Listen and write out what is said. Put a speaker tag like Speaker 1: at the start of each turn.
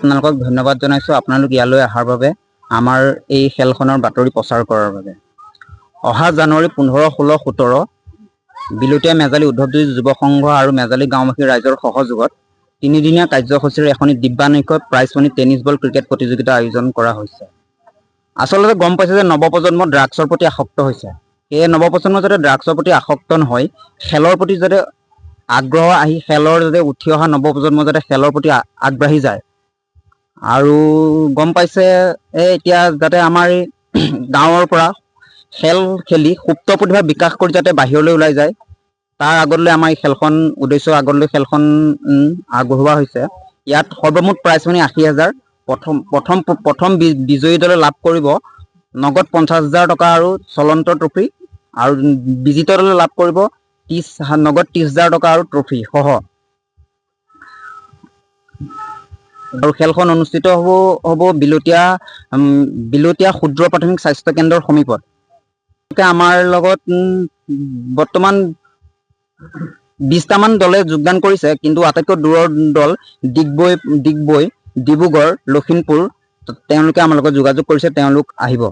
Speaker 1: আপোনালোকক ধন্যবাদ জনাইছোঁ। আপোনালোক ইয়ালৈ অহাৰ বাবে, আমাৰ এই খেলখনৰ বাতৰি প্ৰচাৰ কৰাৰ বাবে। অহা জানুৱাৰী পোন্ধৰ, ষোল্ল, সোতৰ বিলতীয়া মেজালি উদ্ধৱজ্যোতি যুৱ সংঘ আৰু মেজালি গাঁওবাসী ৰাইজৰ সহযোগত তিনিদিনীয়া কাৰ্যসূচীৰে এখনি দিব্যানৈক্য prize money tennis ball cricket প্ৰতিযোগিতা আয়োজন কৰা হৈছে। আচলতে গম পাইছে যে নৱপ্ৰজন্ম ড্ৰাগছৰ প্ৰতি আসক্ত হৈছে। সেয়ে নৱপ্ৰজন্ম যাতে ড্ৰাগছৰ প্ৰতি আসক্ত নহয়, খেলৰ প্ৰতি যাতে আগ্ৰহ আহি, খেলৰ যাতে উঠি অহা নৱপ্ৰজন্ম যাতে খেলৰ প্ৰতি আগবাঢ়ি যায় আৰু গম পাইছে এই এতিয়া যাতে আমাৰ গাঁৱৰ পৰা খেল খেলি সুপ্ত প্ৰতিভা বিকাশ কৰি যাতে বাহিৰলৈ ওলাই যায় তাৰ আগলৈ আমাৰ এই খেলখন উদ্দেশ্য আগলৈ খেলখন আগবঢ়োৱা হৈছে। ইয়াত সৰ্বমুঠ প্ৰাইজ মানি আশী হাজাৰ প্ৰথম প্ৰথম প্ৰথম বিজয়ী দলে লাভ কৰিব নগদ পঞ্চাছ হাজাৰ টকা আৰু চলন্ত ট্ৰফি আৰু বিজিত দলে লাভ কৰিব ত্ৰিছ নগদ ত্ৰিছ হাজাৰ টকা আৰু ট্ৰফি আৰু খেলখন অনুষ্ঠিত হ'ব হ'ব বিলতীয়া বিলতীয়া ক্ষুদ্ৰ প্ৰাথমিক স্বাস্থ্য কেন্দ্ৰৰ সমীপত। আমাৰ লগত বৰ্তমান বিছটামান দলে যোগদান কৰিছে কিন্তু আটাইতকৈ দূৰৰ দল ডিগবৈ ডিগবৈ ডিব্ৰুগড় লখিমপুৰ তেওঁলোকে আমাৰ লগত যোগাযোগ কৰিছে তেওঁলোক আহিব।